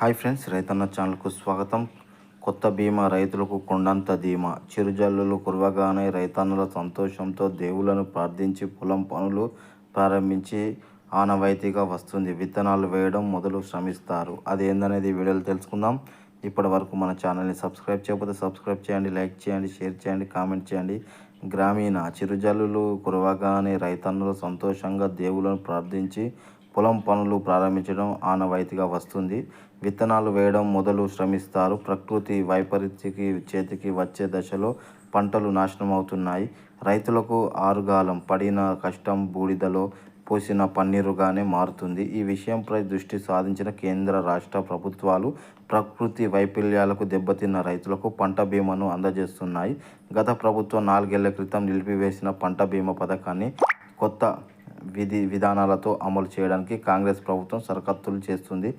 Hi friends రైతన్న ఛానల్కు స్వాగతం. కొత్త బీమా రైతులకు కొండంత ధీమా. చిరుజల్లులు కురవగానే రైతన్నుల సంతోషంతో దేవులను ప్రార్థించి పొలం పనులు ప్రారంభించి ఆనవాయితీగా వస్తుంది. విత్తనాలు వేయడం మొదలు శ్రమిస్తారు. అది ఏందనేది తెలుసుకుందాం. ఇప్పటి వరకు మన ఛానల్ని సబ్స్క్రైబ్ చేయకపోతే సబ్స్క్రైబ్ చేయండి లైక్ చేయండి షేర్ చేయండి కామెంట్ చేయండి. గ్రామీణ చిరుజల్లులు కురవగానే రైతన్నులు సంతోషంగా దేవులను ప్రార్థించి పొలం పనులు ప్రారంభించడం ఆనవాయితీగా వస్తుంది. విత్తనాలు వేయడం మొదలు శ్రమిస్తారు. ప్రకృతి వైపరీత్యకి చేతికి వచ్చే దశలో పంటలు నాశనం అవుతున్నాయి రైతులకు ఆరుగాలం పడిన కష్టం బూడిదలో పోసిన పన్నీరుగానే మారుతుంది. ఈ విషయంపై దృష్టి సాధించిన కేంద్ర రాష్ట్ర ప్రభుత్వాలు ప్రకృతి వైఫల్యాలకు దెబ్బతిన్న రైతులకు పంట బీమాను అందజేస్తున్నాయి. గత ప్రభుత్వం నాలుగేళ్ళ క్రితం నిలిపివేసిన పంట బీమా పథకాన్ని కొత్త విధి విధానాలతో అమలు చేయడానికి కాంగ్రెస్ ప్రభుత్వం సరకత్తులు చేస్తుంది.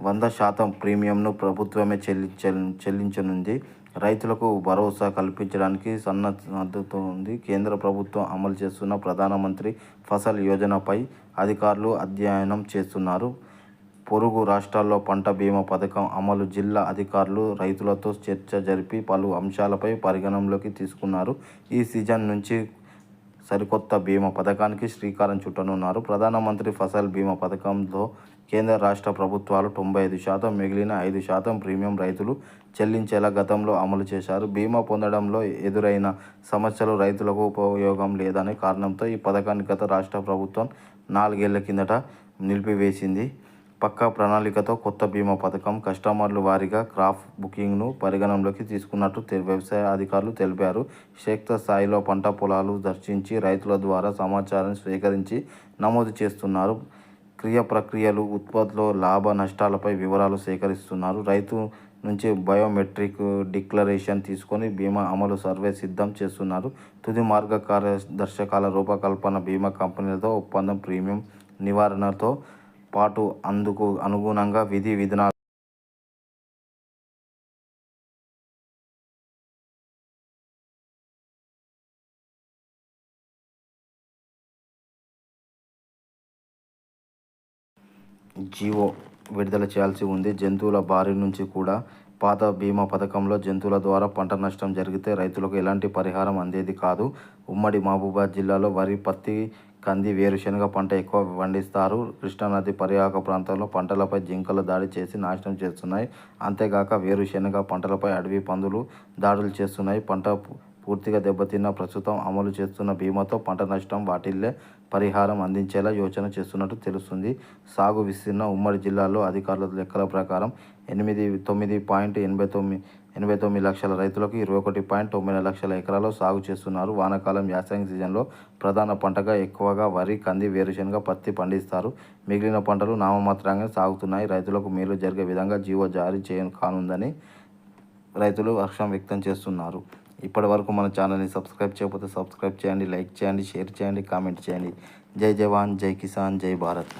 వంద శాతం ప్రీమియంను ప్రభుత్వమే చెల్లించ చెల్లించనుంది. రైతులకు భరోసా కల్పించడానికి సన్నద్ధతోంది. కేంద్ర ప్రభుత్వం అమలు చేస్తున్న ప్రధానమంత్రి ఫసల్ యోజనపై అధికారులు అధ్యయనం చేస్తున్నారు. పొరుగు రాష్ట్రాల్లో పంట బీమా పథకం అమలు జిల్లా అధికారులు రైతులతో చర్చ జరిపి పలు అంశాలపై పరిగణనలోకి తీసుకున్నారు. ఈ సీజన్ నుంచి సరికొత్త బీమా పథకానికి శ్రీకారం చుట్టనున్నారు. ప్రధానమంత్రి ఫసల్ బీమా పథకంతో కేంద్ర రాష్ట్ర ప్రభుత్వాలు తొంభై ఐదు శాతం మిగిలిన ఐదు శాతం ప్రీమియం రైతులు చెల్లించేలా గతంలో అమలు చేశారు. బీమా పొందడంలో ఎదురైన సమస్యలు రైతులకు ఉపయోగం లేదనే కారణంతో ఈ పథకాన్ని గత రాష్ట్ర ప్రభుత్వం నాలుగేళ్ళ కిందట నిలిపివేసింది. పక్కా ప్రణాళికతో కొత్త బీమా పథకం కస్టమర్లు వారీగా క్రాప్ బుకింగ్ను పరిగణనలోకి తీసుకున్నట్టు వ్యవసాయ అధికారులు తెలిపారు. క్షేత్ర స్థాయిలో పంట పొలాలు దర్శించి రైతుల ద్వారా సమాచారాన్ని స్వీకరించి నమోదు చేస్తున్నారు. క్రియ ప్రక్రియలు ఉత్పత్తిలో లాభ నష్టాలపై వివరాలు సేకరిస్తున్నారు. రైతు నుంచి బయోమెట్రిక్ డిక్లరేషన్ తీసుకొని బీమా అమలు సర్వే సిద్ధం చేస్తున్నారు. తుది మార్గ కార్యదర్శకాల రూపకల్పన బీమా కంపెనీలతో ఒప్పందం ప్రీమియం నివారణతో పాటు అందుకు అనుగుణంగా విధి విధానాలు జీవో విడుదల చేయాల్సి ఉంది. జంతువుల బారి నుంచి కూడా పాత బీమా పథకంలో జంతువుల ద్వారా పంట నష్టం జరిగితే రైతులకు ఎలాంటి పరిహారం అందేది కాదు. ఉమ్మడి మహబూబాద్ జిల్లాలో వరి పత్తి కంది వేరుశెనగ పంట ఎక్కువ పండిస్తారు. కృష్ణానది పరివాహక ప్రాంతంలో పంటలపై జింకలు దాడి చేసి నాశనం చేస్తున్నాయి. అంతేగాక వేరుశెనగ పంటలపై అడవి పందులు దాడులు చేస్తున్నాయి. పంట పూర్తిగా దెబ్బతిన్న ప్రస్తుతం అమలు చేస్తున్న బీమాతో పంట నష్టం వాటిల్లే పరిహారం అందించేలా యోచన చేస్తున్నట్టు తెలుస్తుంది. సాగు విస్తీర్ణ ఉమ్మడి జిల్లాలో అధికారుల లెక్కల ప్రకారం ఎనిమిది తొమ్మిది పాయింట్ ఎనభై తొమ్మిది ఎనభై తొమ్మిది లక్షల రైతులకు ఇరవై ఒకటి పాయింట్ తొమ్మిది లక్షల ఎకరాల్లో సాగు చేస్తున్నారు. వానాకాలం యాసంగి సీజన్లో ప్రధాన పంటగా ఎక్కువగా వరి కంది వేరుశనగ పత్తి పండిస్తారు. మిగిలిన పంటలు నామమాత్రంగా సాగుతున్నాయి. రైతులకు మేలు జరిగే విధంగా జీవో జారీ చేయ కానుందని రైతులు హర్షం వ్యక్తం చేస్తున్నారు. ఇప్పటి వరకు మన ఛానల్ని సబ్స్క్రైబ్ చేయకపోతే సబ్స్క్రైబ్ చేయండి లైక్ చేయండి షేర్ చేయండి కామెంట్ చేయండి. జై జవాన్ జై కిసాన్ జై భారత్.